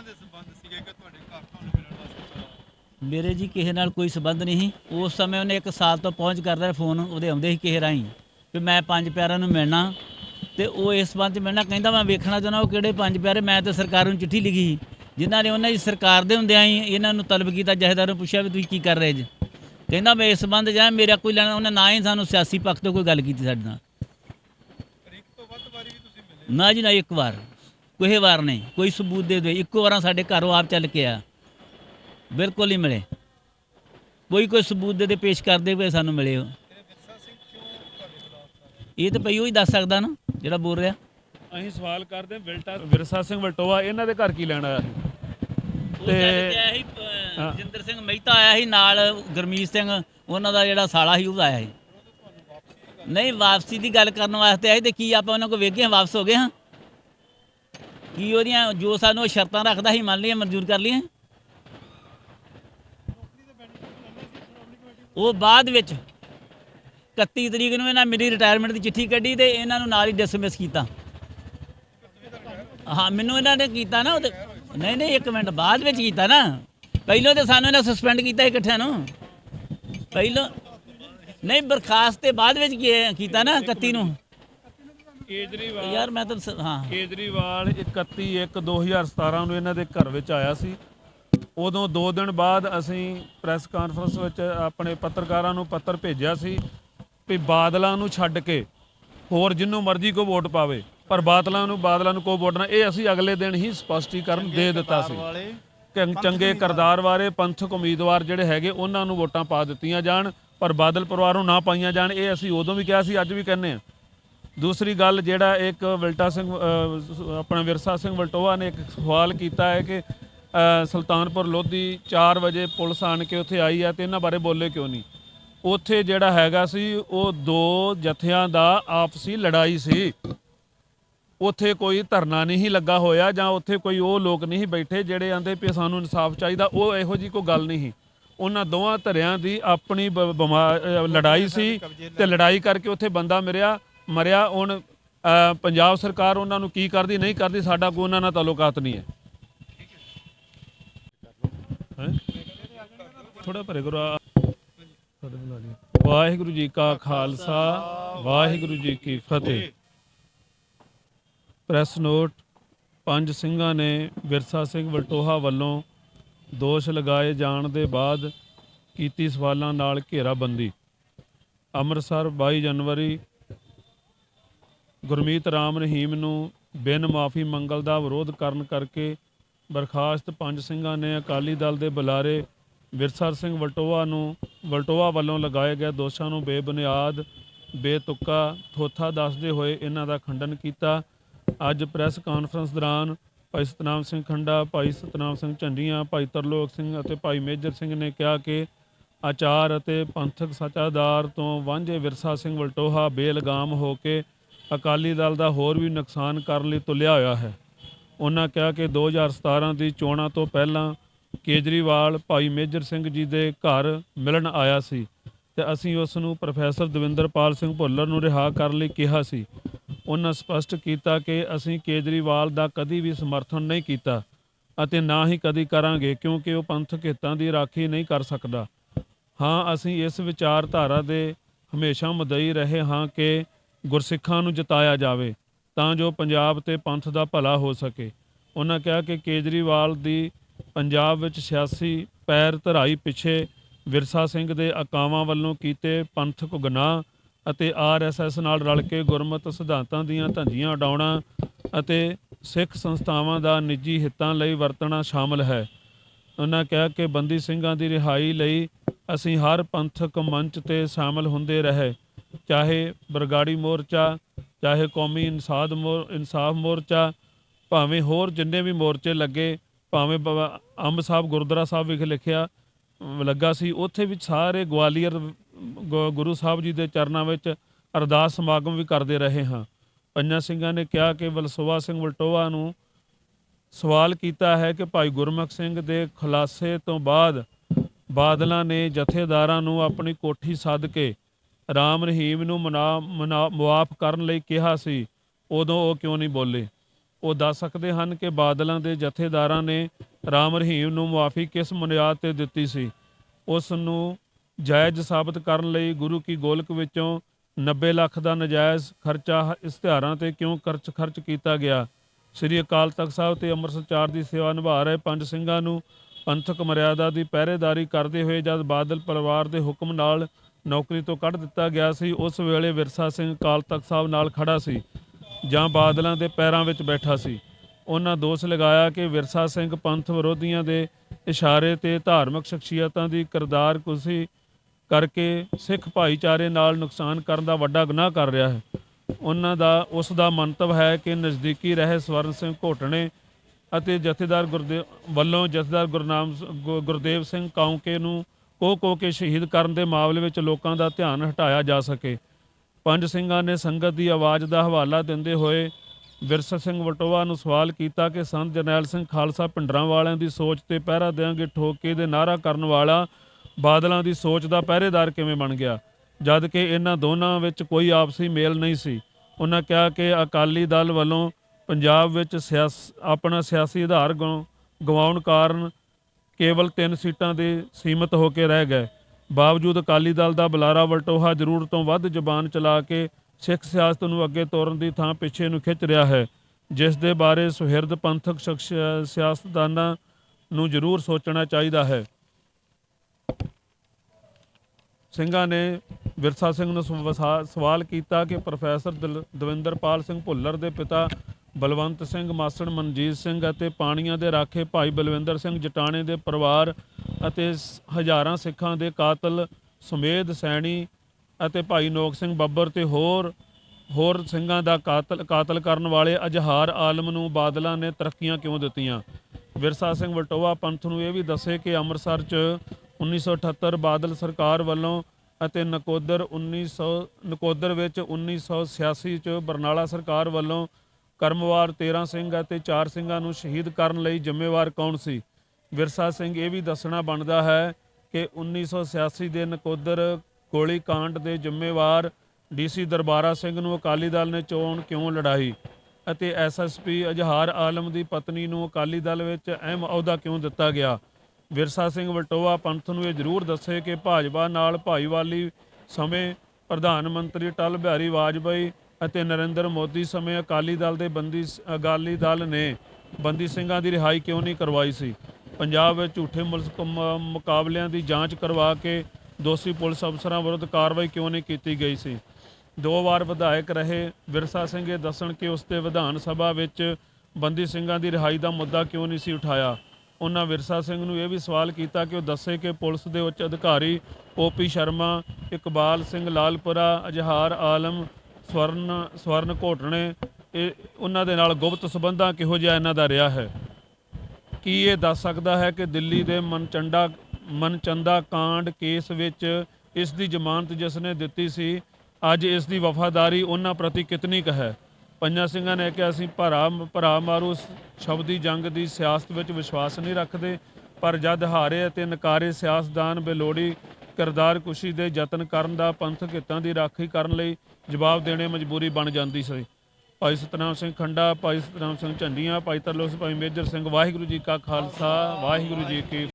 ਤਰ੍ਹਾਂ ਦੇ ਸੰਬੰਧ ਸੀਗੇ ਕਿ ਤੁਹਾਡੇ ਘਰ ਤੁਹਾਨੂੰ ਮਿਲਣ ਵਾਸਤੇ ਆਇਆ? ਮੇਰੇ ਜੀ ਕਿਸੇ ਨਾਲ ਕੋਈ ਸਬੰਧ ਨਹੀਂ ਸੀ। ਉਸ ਸਮੇਂ ਉਹਨੇ 1 ਸਾਲ ਤੋਂ ਪਹੁੰਚ ਕਰਦਾ ਫੋਨ ਉਹਦੇ ਆਉਂਦੇ ਸੀ ਕਿਸੇ ਰਾਹੀਂ। ਕਿ ਮੈਂ ਪੰਜ ਪਿਆਰਿਆਂ ਨੂੰ ਮਿਲਣਾ। ਤੇ ਉਹ ਇਸ ਸੰਬੰਧ ਮਿਲਣਾ ਕਹਿੰਦਾ ਮੈਂ ਵੇਖਣਾ ਚਾਹੁੰਦਾ ਉਹ ਕਿਹੜੇ ਪੰਜ ਪਿਆਰੇ? ਮੈਂ ਤੇ ਸਰਕਾਰ ਨੂੰ ਚਿੱਠੀ ਲਿਖੀ। ਜਿਨ੍ਹਾਂ ਨੇ ਉਹਨਾਂ ਦੀ ਸਰਕਾਰ ਦੇ ਹੁੰਦਿਆਂ ਹੀ ਇਹਨਾਂ ਨੂੰ ਤਲਬ ਕੀਤਾ ਜਹੇਦਾਰ ਨੂੰ ਪੁੱਛਿਆ ਵੀ ਤੁਸੀਂ ਕੀ ਕਰ ਰਹੇ ਜੀ? ਕਹਿੰਦਾ ਮੈਂ ਇਸ ਸੰਬੰਧ ਜਾਂ ਮੇਰਾ ਕੋਈ ਲੈਣਾ ਉਹਨੇ ਨਾ ਹੀ ਸਾਨੂੰ ਸਿਆਸੀ ਪੱਖ ਤੋਂ ਕੋਈ ਗੱਲ ਕੀਤੀ ਸਾਡੇ ਨਾਲ। ਪਰ ਇੱਕ ਤੋਂ ਵੱਧ ਵਾਰੀ ਵੀ ਤੁਸੀਂ ਮਿਲੇ। ਨਾ ਜੀ ਨਾ ਇੱਕ ਵਾਰ। ਕੋਈ ਵਾਰ ਨਹੀਂ ਕੋਈ ਸਬੂਤ ਦੇ ਦੇ ਇੱਕੋ ਵਾਰਾਂ ਸਾਡੇ ਘਰੋਂ ਆਪ ਚੱਲ ਕੇ ਆ। ਬਿਲਕੁਲ ਨਹੀਂ ਮਿਲੇ। ਕੋਈ ਕੋਈ ਸਬੂਤ ਦੇ ਦੇ ਪੇਸ਼ ਕਰਦੇ ਹੋਏ ਸਾਨੂੰ ਮਿਲੇ ਹੋ ਇਹ ਤਾਂ ਪਈ ਉਹ ਹੀ ਦੱਸ ਸਕਦਾ ਨਾ ਜਿਹੜਾ ਬੋਲ ਰਿਹਾ। ਅਸੀਂ ਸਵਾਲ ਕਰਦੇ ਹਾਂ ਵਿਲਟਾ ਵਿਰਸਾ ਸਿੰਘ ਵਲਟੋਆ ਇਹਨਾਂ ਦੇ ਘਰ ਕੀ ਲੈਣ ਆਇਆ ਸੀ? ਤੇ ਹਾਂ। ਜਿੰਦਰ ਸਿੰਘ ਮਹਿਤਾ ਆਇਆ ਸੀ ਨਾਲ ਗੁਰਮੀਤ ਸਿੰਘ ਉਹਨਾਂ ਦਾ ਜਿਹੜਾ ਸਾਲਾ ਸੀ ਉਹ ਆਇਆ ਸੀ। ਨਹੀਂ ਵਾਪਸੀ ਦੀ ਗੱਲ ਕਰਨ ਵਾਸਤੇ ਆਏ ਤੇ ਕੀ ਆਪਾਂ ਉਹਨਾਂ ਕੋਲ ਵੇਖ ਹਾਂ ਵਾਪਸ ਹੋ ਗਏ ਹਾਂ? ਕੀ ਉਹਦੀਆਂ ਜੋ ਸਾਨੂੰ ਉਹ ਸ਼ਰਤਾਂ ਰੱਖਦਾ ਸੀ, ਮੰਨ ਲਈਆਂ, ਮਨਜ਼ੂਰ ਕਰ ਲਈਆਂ? ਉਹ ਬਾਅਦ ਵਿੱਚ 31 ਤਰੀਕ ਨੂੰ ਇਹਨਾਂ ਮੇਰੀ ਰਿਟਾਇਰਮੈਂਟ ਦੀ ਚਿੱਠੀ ਕੱਢੀ ਤੇ ਇਹਨਾਂ ਨੂੰ ਨਾਲ ਹੀ ਡਿਸਮਿਸ ਕੀਤਾ। ਹਾਂ, ਮੈਨੂੰ ਇਹਨਾਂ ਨੇ ਕੀਤਾ ਨਾ ਉਹਦੇ ਨਹੀਂ ਨਹੀਂ, ਇੱਕ ਮਿੰਟ, ਬਾਅਦ ਵਿੱਚ ਕੀਤਾ ਨਾ। ਪਹਿਲਾਂ ਤੇ ਸਾਨੂੰ ਇਹਨਾਂ ਸਸਪੈਂਡ ਕੀਤਾ ਸੀ ਇਕੱਠਿਆਂ ਨੂੰ। ਪਹਿਲਾਂ, ਨਹੀਂ, ਬਰਖਾਸਤ ਤੇ ਬਾਅਦ ਵਿੱਚ ਕੀ- ਕੀਤਾ ਨਾ 31 ਨੂੰ। ਕੇਜਰੀਵਾਲ ਯਾਰ ਮੈਂ ਤਾਂ ਸ- ਹਾਂ। ਕੇਜਰੀਵਾਲ 31 1 2017 ਨੂੰ ਇਹਨਾਂ ਦੇ ਘਰ ਵਿੱਚ ਆਇਆ ਸੀ। ਉਦੋਂ 2 ਦਿਨ ਬਾਅਦ ਅਸੀਂ ਪ੍ਰੈਸ ਕਾਨਫਰੰਸ ਵਿੱਚ ਆਪਣੇ ਪੱਤਰਕਾਰਾਂ ਨੂੰ ਪੱਤਰ ਭੇਜਿਆ ਸੀ ਵੀ ਬਾਦਲਾਂ ਨੂੰ ਛੱਡ ਕੇ ਹੋਰ ਜਿੰਨੂੰ ਮਰਜ਼ੀ ਕੋ ਵੋਟ ਪਾਵੇ ਪਰ ਬਾਦਲਾਂ ਨੂੰ ਬਾਦਲਾਂ ਨੂੰ ਕੋ ਵੋਟ ਨਾ ਇਹ ਅਸੀਂ ਅਗਲੇ ਦਿਨ ਹੀ ਸਪਸ਼ਟੀਕਰਨ ਦੇ ਦਿੱਤਾ ਸੀ। ਵਾਲੇ ਕਿ ਚੰਗੇ ਕਰਦਾਰ ਬਾਰੇ ਪੰਥਕ ਉਮੀਦਵਾਰ ਜਿਹੜੇ ਹੈਗੇ ਉਹਨਾਂ ਨੂੰ ਵੋਟਾਂ ਪਾ ਦਿੱਤੀਆਂ ਜਾਣ ਪਰ ਬਾਦਲ ਪਰਿਵਾਰ ਨੂੰ ਨਾ ਪਾਈਆਂ ਜਾਣ ਇਹ ਅਸੀਂ ਉਦੋਂ ਵੀ ਕਿਹਾ ਸੀ ਅੱਜ ਵੀ ਕਹਿੰਦੇ ਆ ਦੂਸਰੀ ਗੱਲ ਜਿਹੜਾ ਇੱਕ ਵਿਲਟਾ ਸਿੰਘ ਆਪਣਾ ਵਿਰਸਾ ਸਿੰਘ ਵਲਟੋਆ ਨੇ ਇੱਕ ਸਵਾਲ ਕੀਤਾ ਹੈ ਕਿ ਸੁਲਤਾਨਪੁਰ ਲੋਧੀ 4 ਵਜੇ ਪੁਲਿਸ ਆਣ ਕੇ ਉੱਥੇ ਆਈ ਹੈ ਤੇ ਇਹਨਾਂ ਬਾਰੇ ਬੋਲੇ ਕਿਉਂ ਨਹੀਂ? ਉੱਥੇ ਜਿਹੜਾ ਹੈਗਾ ਸੀ, ਉਹ ਦੋ ਜਥਿਆਂ ਦਾ ਆਪਸੀ ਲੜਾਈ ਸੀ। ਉੱਥੇ ਕੋਈ ਧਰਨਾ ਨਹੀਂ ਲੱਗਾ ਹੋਇਆ ਜਾਂ ਉੱਥੇ ਕੋਈ ਉਹ ਲੋਕ ਨਹੀਂ ਬੈਠੇ ਜਿਹੜੇ ਆਂਦੇ ਵੀ ਸਾਨੂੰ ਇਨਸਾਫ ਚਾਹੀਦਾ, ਉਹ ਇਹੋ ਜੀ ਕੋਈ ਗੱਲ ਨਹੀਂ ਉਹਨਾਂ ਦੋਵਾਂ ਧਰਿਆਂ ਦੀ ਆਪਣੀ ਬ- ਬਿਮਾ- ਲੜਾਈ ਸੀ ਤੇ ਲੜਾਈ ਕਰਕੇ ਉੱਥੇ ਬੰਦਾ ਮਰਿਆ ਮਰਿਆ, ਹੁਣ ਪੰਜਾਬ ਸਰਕਾਰ ਉਹਨਾਂ ਨੂੰ ਕੀ ਕਰਦੀ, ਨਹੀਂ ਕਰਦੀ, ਸਾਡਾ ਕੋਈ ਉਹਨਾਂ ਨਾਲ ਤਾਲੁਕਾਤ ਨਹੀਂ ਹੈ। ਥੋੜਾ ਭਰੇ ਕਰੋ ਵਾਹਿਗੁਰੂ ਜੀ ਕਾ ਖਾਲਸਾ, ਵਾਹਿਗੁਰੂ ਜੀ ਕੀ ਫਤਿਹ। ਪ੍ਰੈਸ ਨੋਟ, ਪੰਜ ਸਿੰਘਾਂ ਨੇ ਵਿਰਸਾ ਸਿੰਘ ਵਲਟੋਹਾ ਵੱਲੋਂ ਦੋਸ਼ ਲਗਾਏ ਜਾਣ ਦੇ ਬਾਅਦ ਕੀਤੀ ਸਵਾਲਾਂ ਨਾਲ ਘੇਰਾਬੰਦੀ। ਅੰਮ੍ਰਿਤਸਰ 22 ਜਨਵਰੀ ਗੁਰਮੀਤ ਰਾਮ ਰਹੀਮ ਨੂੰ ਬਿਨ ਮਾਫੀ ਮੰਗਲ ਦਾ ਵਿਰੋਧ ਕਰਨ ਕਰਕੇ ਬਰਖਾਸਤ ਪੰਜ ਸਿੰਘਾਂ ਨੇ ਅਕਾਲੀ ਦਲ ਦੇ ਬੁਲਾਰੇ ਵਿਰਸਾ ਸਿੰਘ ਵਲਟੋਹਾ ਨੂੰ, ਵਲਟੋਆ ਵੱਲੋਂ ਲਗਾਏ ਗਏ ਦੋਸ਼ਾਂ ਨੂੰ ਬੇਬੁਨਿਆਦ, ਬੇਤੁੱਕਾ, ਥੋਥਾ ਦੱਸਦੇ ਹੋਏ ਇਹਨਾਂ ਦਾ ਖੰਡਨ ਕੀਤਾ। ਅੱਜ ਪ੍ਰੈਸ ਕਾਨਫਰੰਸ ਦੌਰਾਨ ਭਾਈ ਸਤਨਾਮ ਸਿੰਘ ਖੰਡਾ, ਭਾਈ ਸਤਨਾਮ ਸਿੰਘ ਝੰਡੀਆਂ, ਭਾਈ ਤਰਲੋਕ ਸਿੰਘ ਅਤੇ ਭਾਈ ਮੇਜਰ ਸਿੰਘ ਨੇ ਕਿਹਾ ਕਿ ਆਚਾਰ ਅਤੇ ਪੰਥਕ ਸੱਚਾਦਾਰ ਤੋਂ ਵਾਂਝੇ ਵਿਰਸਾ ਸਿੰਘ ਵਲਟੋਹਾ ਬੇਲਗਾਮ ਹੋ ਕੇ ਅਕਾਲੀ ਦਲ ਦਾ ਹੋਰ ਵੀ ਨੁਕਸਾਨ ਕਰਨ ਲਈ ਤੁਲਿਆ ਹੋਇਆ ਹੈ। ਉਹਨਾਂ ਕਿਹਾ ਕਿ 2017 ਦੀ ਚੋਣਾਂ ਤੋਂ ਪਹਿਲਾਂ ਕੇਜਰੀਵਾਲ ਭਾਈ ਮੇਜਰ ਸਿੰਘ ਜੀ ਦੇ ਘਰ ਮਿਲਣ ਆਇਆ ਸੀ ਤੇ ਅਸੀਂ ਉਸ ਨੂੰ ਪ੍ਰੋਫੈਸਰ ਦਵਿੰਦਰਪਾਲ ਸਿੰਘ ਭੁੱਲਰ ਨੂੰ ਰਿਹਾ ਕਰਨ ਲਈ ਕਿਹਾ ਸੀ। ਉਹਨਾਂ ਸਪਸ਼ਟ ਕੀਤਾ ਕਿ ਅਸੀਂ ਕੇਜਰੀਵਾਲ ਦਾ ਕਦੀ ਵੀ ਸਮਰਥਨ ਨਹੀਂ ਕੀਤਾ ਅਤੇ ਨਾ ਹੀ ਕਦੀ ਕਰਾਂਗੇ ਕਿਉਂਕਿ ਉਹ ਪੰਥਕ ਹਿੱਤਾਂ ਦੀ ਰਾਖੀ ਨਹੀਂ ਕਰ ਸਕਦਾ। ਹਾਂ, ਅਸੀਂ ਇਸ ਵਿਚਾਰਧਾਰਾ ਦੇ ਹਮੇਸ਼ਾ ਮਦਈ ਰਹੇ ਹਾਂ ਕਿ ਗੁਰਸਿੱਖਾਂ ਨੂੰ ਜਿਤਾਇਆ ਜਾਵੇ, ਤਾਂ ਜੋ ਪੰਜਾਬ ਤੇ ਪੰਥ ਦਾ ਭਲਾ ਹੋ ਸਕੇ। ਉਹਨਾਂ ਕਿਹਾ ਕਿ ਕੇਜਰੀਵਾਲ ਦੀ ਪੰਜਾਬ ਵਿੱਚ ਸਿਆਸੀ ਪੈਰ ਧਰਾਈ ਪਿੱਛੇ ਵਿਰਸਾ ਸਿੰਘ ਦੇ ਅਕਾਵਾਂ ਵੱਲੋਂ ਕੀਤੇ ਪੰਥਕ ਗੁਨਾਹ ਅਤੇ ਆਰਐਸਐਸ ਨਾਲ ਰਲ ਕੇ ਗੁਰਮਤ ਸਿਧਾਂਤਾਂ ਦੀਆਂ ਧੰਜੀਆਂ ਉਡਾਉਣਾ ਅਤੇ ਸਿੱਖ ਸੰਸਥਾਵਾਂ ਦਾ ਨਿੱਜੀ ਹਿੱਤਾਂ ਲਈ ਵਰਤਣਾ ਸ਼ਾਮਲ ਹੈ। ਉਹਨਾਂ ਕਿਹਾ ਕਿ ਬੰਦੀ ਸਿੰਘਾਂ ਦੀ ਰਿਹਾਈ ਲਈ ਅਸੀਂ ਹਰ ਪੰਥਕ ਮੰਚ ਤੇ ਸ਼ਾਮਲ ਹੁੰਦੇ ਰਹੇ। ਚਾਹੇ ਬਰਗਾੜੀ ਮੋਰਚਾ, ਚਾਹੇ ਕੌਮੀ ਇਨਸਾਫ ਮੋਰ ਇਨਸਾਫ ਮੋਰਚਾ, ਭਾਵੇਂ ਹੋਰ ਜਿੰਨੇ ਵੀ ਮੋਰਚੇ ਲੱਗੇ, ਭਾਵੇਂ ਬਾਬਾ ਅੰਬ ਸਾਹਿਬ ਗੁਰਦੁਆਰਾ ਸਾਹਿਬ ਵਿਖੇ ਲਿਖਿਆ ਲੱਗਾ ਸੀ, ਉੱਥੇ ਵੀ ਸਾਰੇ ਗਵਾਲੀਅਰ, ਗੁ- ਗੁਰੂ ਸਾਹਿਬ ਜੀ ਦੇ ਚਰਨਾਂ ਵਿੱਚ ਅਰਦਾਸ ਸਮਾਗਮ ਵੀ ਕਰਦੇ ਰਹੇ ਹਾਂ। ਪੰਜਾਂ ਸਿੰਘਾਂ ਨੇ ਕਿਹਾ ਕਿ ਵਲਸੋਆ ਸਿੰਘ ਵਲਟੋਆ ਨੂੰ ਸਵਾਲ ਕੀਤਾ ਹੈ ਕਿ ਭਾਈ ਗੁਰਮੁਖ ਸਿੰਘ ਦੇ ਖੁਲਾਸੇ ਤੋਂ ਬਾਅਦ ਬਾਦਲਾਂ ਨੇ ਜਥੇਦਾਰਾਂ ਨੂੰ ਆਪਣੀ ਕੋਠੀ ਸੱਦ ਕੇ ਰਾਮ ਰਹੀਮ ਨੂੰ ਮਨਾ ਮੁਆਫ ਕਰਨ ਲਈ ਕਿਹਾ ਸੀ, ਉਦੋਂ ਉਹ ਕਿਉਂ ਨਹੀਂ ਬੋਲੇ? ਉਹ ਦੱਸ ਸਕਦੇ ਹਨ ਕਿ ਬਾਦਲਾਂ ਦੇ ਜਥੇਦਾਰਾਂ ਨੇ ਰਾਮ ਰਹੀਮ ਨੂੰ ਮੁਆਫੀ ਕਿਸ ਬੁਨਿਆਦ ਤੇ ਦਿੱਤੀ ਸੀ? ਉਸ ਨੂੰ ਜਾਇਜ਼ ਸਾਬਤ ਕਰਨ ਲਈ ਗੁਰੂ ਕੀ ਗੋਲਕ ਵਿੱਚੋਂ 90 ਲੱਖ ਦਾ ਨਜਾਇਜ਼ ਖਰਚਾ ਇਸ਼ਤਿਹਾਰਾਂ ਤੇ ਕਿਉਂ ਖਰਚ ਖਰਚ ਕੀਤਾ ਗਿਆ? ਸ੍ਰੀ ਅਕਾਲ ਤਖਤ ਸਾਹਿਬ ਤੇ ਅੰਮ੍ਰਿਤਸਰ ਚਾਰ ਦੀ ਸੇਵਾ ਨਿਭਾ ਰਹੇ ਪੰਜ ਸਿੰਘਾਂ ਨੂੰ ਪੰਥਕ ਮਰਿਆਦਾ ਦੀ ਪਹਿਰੇਦਾਰੀ ਕਰਦੇ ਹੋਏ ਜਦ ਬਾਦਲ ਪਰਿਵਾਰ ਦੇ ਹੁਕਮ ਨਾਲ ਨੌਕਰੀ ਤੋਂ ਕੱਢ ਦਿੱਤਾ ਗਿਆ ਸੀ। ਉਸ ਵੇਲੇ ਵਿਰਸਾ ਸਿੰਘ ਅਕਾਲ ਤਖਤ ਸਾਹਿਬ ਨਾਲ ਖੜਾ ਸੀ ਜਾਂ ਬਾਦਲਾਂ ਦੇ ਪੈਰਾਂ ਵਿੱਚ ਬੈਠਾ ਸੀ। ਉਹਨਾਂ ਦੋਸ਼ ਲਗਾਇਆ ਕਿ ਵਿਰਸਾ ਸਿੰਘ ਪੰਥ ਵਿਰੋਧੀਆਂ ਦੇ ਇਸ਼ਾਰੇ ਤੇ ਧਾਰਮਿਕ ਸ਼ਖਸੀਅਤਾਂ ਦੀ ਕਿਰਦਾਰ ਕੁਸੀ ਕਰਕੇ ਸਿੱਖ ਭਾਈਚਾਰੇ ਨਾਲ ਨੁਕਸਾਨ ਕਰਨ ਦਾ ਵੱਡਾ ਗੁਨਾਹ ਕਰ ਰਿਹਾ ਹੈ। ਉਹਨਾਂ ਦਾ, ਉਸ ਦਾ ਮੰਤਵ ਹੈ ਕਿ ਨਜ਼ਦੀਕੀ ਰਹੇ ਸਵਰਨ ਸਿੰਘ ਘੋਟਣੇ ਅਤੇ ਜਥੇਦਾਰ ਗੁਰਦੇਵ ਵੱਲੋਂ ਜਥੇਦਾਰ ਗੁਰਨਾਮ ਗੁ- ਗੁਰਦੇਵ ਸਿੰਘ ਕੌਂਕੇ ਨੂੰ ਕੋ ਕੋ ਕੇ ਸ਼ਹੀਦ ਕਰਨ ਦੇ ਮਾਮਲੇ ਵਿੱਚ ਲੋਕਾਂ ਦਾ ਧਿਆਨ ਹਟਾਇਆ ਜਾ ਸਕੇ। ਪੰਜ ਸਿੰਘਾਂ ਨੇ ਸੰਗਤ ਦੀ ਆਵਾਜ਼ ਦਾ ਹਵਾਲਾ ਦਿੰਦੇ ਹੋਏ ਵਿਰਸਾ ਸਿੰਘ ਵਟੋਵਾ ਨੂੰ ਸਵਾਲ ਕੀਤਾ ਕਿ, ਸੰਤ ਜਰਨੈਲ ਸਿੰਘ ਖਾਲਸਾ ਪਿੰਡਰਾਂ ਵਾਲਿਆਂ ਦੀ ਸੋਚ ਤੇ ਪਹਿਰਾ ਦੇਾਂਗੇ ਠੋਕੇ ਦੇ ਨਾਰਾ ਕਰਨ ਵਾਲਾ ਬਾਦਲਾਂ ਦੀ ਸੋਚ ਦਾ ਪਹਿਰੇਦਾਰ ਕਿਵੇਂ ਬਣ ਗਿਆ? ਜਦ ਕਿ ਇਹਨਾਂ ਦੋਨਾਂ ਵਿੱਚ ਕੋਈ ਆਪਸੀ ਮੇਲ ਨਹੀਂ ਸੀ। ਉਹਨਾਂ ਕਿਹਾ ਕਿ ਅਕਾਲੀ ਦਲ ਵੱਲੋਂ ਪੰਜਾਬ ਵਿੱਚ ਸਿਆਸ, ਆਪਣਾ ਸਿਆਸੀ ਆਧਾਰ ਗਉ- ਗਵਾਉਣ ਕਾਰਨ ਕੇਵਲ ਤਿੰਨ ਸੀਟਾਂ ਦੇ ਸੀਮਤ ਹੋ ਕੇ ਰਹਿ ਗਏ। ਬਾਵਜੂਦ ਅਕਾਲੀ ਦਲ ਦਾ ਬੁਲਾਰਾ ਵਲਟੋਹਾ ਜ਼ਰੂਰ ਤੋਂ ਵੱਧ ਜ਼ਬਾਨ ਚਲਾ ਕੇ ਸਿੱਖ ਸਿਆਸਤ ਨੂੰ ਅੱਗੇ ਤੋਰਨ ਦੀ ਥਾਂ ਪਿੱਛੇ ਨੂੰ ਖਿੱਚ ਰਿਹਾ ਹੈ, ਜਿਸ ਦੇ ਬਾਰੇ ਸੁਹਿਰਦ ਪੰਥਕ ਸ਼ਖਸ ਸਿਆਸਤਦਾਨਾਂ ਨੂੰ ਜ਼ਰੂਰ ਸੋਚਣਾ ਚਾਹੀਦਾ ਹੈ। ਸਿੰਘਾਂ ਨੇ ਵਿਰਸਾ ਸਿੰਘ ਨੂੰ ਸਵਾਲ ਕੀਤਾ ਕਿ ਪ੍ਰੋਫੈਸਰ ਦਲ- ਦਵਿੰਦਰਪਾਲ ਸਿੰਘ ਭੁੱਲਰ ਦੇ ਪਿਤਾ ਬਲਵੰਤ ਸਿੰਘ, ਮਾਸੜ ਮਨਜੀਤ ਸਿੰਘ ਅਤੇ ਪਾਣੀਆਂ ਦੇ ਰਾਖੇ ਭਾਈ ਬਲਵਿੰਦਰ ਸਿੰਘ ਜਟਾਣੇ ਦੇ ਪਰਿਵਾਰ ਅਤੇ ਹਜ਼ਾਰਾਂ ਸਿੱਖਾਂ ਦੇ ਕਾਤਲ ਸੁਮੇਧ ਸੈਣੀ ਅਤੇ ਭਾਈ ਨੋਕ ਸਿੰਘ ਬੱਬਰ ਤੇ ਹੋਰ ਹੋਰ ਸਿੰਘਾਂ ਦਾ ਕਾਤਲ ਕਾਤਲ ਕਰਨ ਵਾਲੇ ਅਜਹਾਰ ਆਲਮ ਨੂੰ ਬਾਦਲਾਂ ਨੇ ਤਰੱਕੀਆਂ ਕਿਉਂ ਦਿੱਤੀਆਂ? ਵਿਰਸਾ ਸਿੰਘ ਵਟੋਆ ਪੰਥ ਨੂੰ ਇਹ ਵੀ ਦੱਸੇ ਕਿ ਅੰਮ੍ਰਿਤਸਰ 'ਚ 1978 ਬਾਦਲ ਸਰਕਾਰ ਵੱਲੋਂ ਅਤੇ ਨਕੋਦਰ 1900 ਨਕੋਦਰ ਵਿੱਚ 1986 'ਚ ਬਰਨਾਲਾ ਸਰਕਾਰ ਵੱਲੋਂ ਕਰਮਵਾਰ 13 ਸਿੰਘ ਅਤੇ 4 ਸਿੰਘਾਂ ਨੂੰ ਸ਼ਹੀਦ ਕਰਨ ਲਈ ਜ਼ਿੰਮੇਵਾਰ ਕੌਣ ਸੀ? ਵਿਰਸਾ ਸਿੰਘ, ਇਹ ਵੀ ਦੱਸਣਾ ਬਣਦਾ ਹੈ ਕਿ 1986 ਦੇ ਨਕੋਦਰ ਗੋਲੀ ਕਾਂਡ ਦੇ ਜ਼ਿੰਮੇਵਾਰ ਡੀਸੀ ਦਰਬਾਰਾ ਸਿੰਘ ਨੂੰ ਅਕਾਲੀ ਦਲ ਨੇ ਚੋਣ ਕਿਉਂ ਲੜਾਈ ਅਤੇ ਐਸਐਸਪੀ ਅਜਹਾਰ ਆਲਮ ਦੀ ਪਤਨੀ ਨੂੰ ਅਕਾਲੀ ਦਲ ਵਿੱਚ ਅਹਿਮ ਅਹੁਦਾ ਕਿਉਂ ਦਿੱਤਾ ਗਿਆ? ਵਿਰਸਾ ਸਿੰਘ ਵਟੋਆ ਪੰਥ ਨੂੰ ਇਹ ਜ਼ਰੂਰ ਦੱਸੇ ਕਿ ਭਾਜਪਾ ਨਾਲ ਭਾਈਵਾਲੀ ਸਮੇਂ ਪ੍ਰਧਾਨ ਮੰਤਰੀ ਟਲ ਬਿਹਾਰੀ ਵਾਜਪਾਈ ਅਤੇ ਨਰਿੰਦਰ ਮੋਦੀ ਸਮੇਂ ਅਕਾਲੀ ਦਲ ਦੇ ਬੰਦੀ ਅਕਾਲੀ ਦਲ ਨੇ ਬੰਦੀ ਸਿੰਘਾਂ ਦੀ ਰਿਹਾਈ ਕਿਉਂ ਨਹੀਂ ਕਰਵਾਈ ਸੀ? ਪੰਜਾਬ ਵਿੱਚ ਝੂਠੇ ਮੁਲਕ ਮੁਕਾਬਲਿਆਂ ਦੀ ਜਾਂਚ ਕਰਵਾ ਕੇ ਦੋਸ਼ੀ ਪੁਲਿਸ ਅਫਸਰਾਂ ਵਿਰੁੱਧ ਕਾਰਵਾਈ ਕਿਉਂ ਨਹੀਂ ਕੀਤੀ ਗਈ ਸੀ? ਦੋ ਵਾਰ ਵਿਧਾਇਕ ਰਹੇ ਵਿਰਸਾ ਸਿੰਘ, ਇਹ ਦੱਸਣ ਕਿ ਉਸ ਤੇ ਵਿਧਾਨ ਸਭਾ ਵਿੱਚ ਬੰਦੀ ਸਿੰਘਾਂ ਦੀ ਰਿਹਾਈ ਦਾ ਮੁੱਦਾ ਕਿਉਂ ਨਹੀਂ ਸੀ ਉਠਾਇਆ? ਉਹਨਾਂ ਵਿਰਸਾ ਸਿੰਘ ਨੂੰ ਇਹ ਵੀ ਸਵਾਲ ਕੀਤਾ ਕਿ ਉਹ ਦੱਸੇ ਕਿ ਪੁਲਿਸ ਦੇ ਉੱਚ ਅਧਿਕਾਰੀ ਓਪੀ ਸ਼ਰਮਾ, ਇਕਬਾਲ ਸਿੰਘ ਲਾਲਪੁਰਾ, ਅਜਹਾਰ ਆਲਮ ਸਵਰਨ ਸਵਰਨ ਘੋਟਣੇ, ਇਹ ਉਹਨਾਂ ਦੇ ਨਾਲ ਗੁਪਤ ਸਬੰਧਾਂ ਕਿਹੋ ਜਿਹਾ ਇਹਨਾਂ ਦਾ ਰਿਹਾ ਹੈ? ਕੀ ਇਹ ਦੱਸ ਸਕਦਾ ਹੈ ਕਿ ਦਿੱਲੀ ਦੇ ਮਨਚੰਡਾ, ਮਨਚੰਦਾ ਕਾਂਡ ਕੇਸ ਵਿੱਚ ਇਸ ਦੀ ਜ਼ਮਾਨਤ ਜਿਸ ਨੇ ਦਿੱਤੀ ਸੀ, ਅੱਜ ਇਸ ਦੀ ਵਫਾਦਾਰੀ ਉਹਨਾਂ ਪ੍ਰਤੀ ਕਿਤਨੀ ਕੁ ਹੈ? ਪੰਜਾਂ ਸਿੰਘਾਂ ਨੇ ਕਿਹਾ ਅਸੀਂ ਭਰਾ ਭਰਾ ਮਾਰੂ ਸ਼ਬਦੀ ਜੰਗ ਦੀ ਸਿਆਸਤ ਵਿੱਚ ਵਿਸ਼ਵਾਸ ਨਹੀਂ ਰੱਖਦੇ, ਪਰ ਜਦ ਹਾਰੇ ਅਤੇ ਨਕਾਰੇ ਸਿਆਸਤਦਾਨ ਬੇਲੋੜੀ ਕਿਰਦਾਰ ਕੁਸ਼ੀ ਦੇ ਯਤਨ ਕਰਨ ਦਾ ਪੰਥਕ ਹਿੱਤਾਂ ਦੀ ਰਾਖੀ ਕਰਨ ਲਈ ਜਵਾਬ ਦੇਣੇ ਮਜਬੂਰੀ ਬਣ ਜਾਂਦੀ ਸੀ। ਭਾਈ ਸਤਨਾਮ ਸਿੰਘ ਖੰਡਾ, ਭਾਈ ਸਤਨਾਮ ਸਿੰਘ ਝੰਡੀਆਂ, ਭਾਈ ਤਰਲੋਕ ਭਾਈ ਮੇਜਰ ਸਿੰਘ, ਵਾਹਿਗੁਰੂ ਜੀ ਕਾ ਖਾਲਸਾ, ਵਾਹਿਗੁਰੂ ਜੀ ਕੀ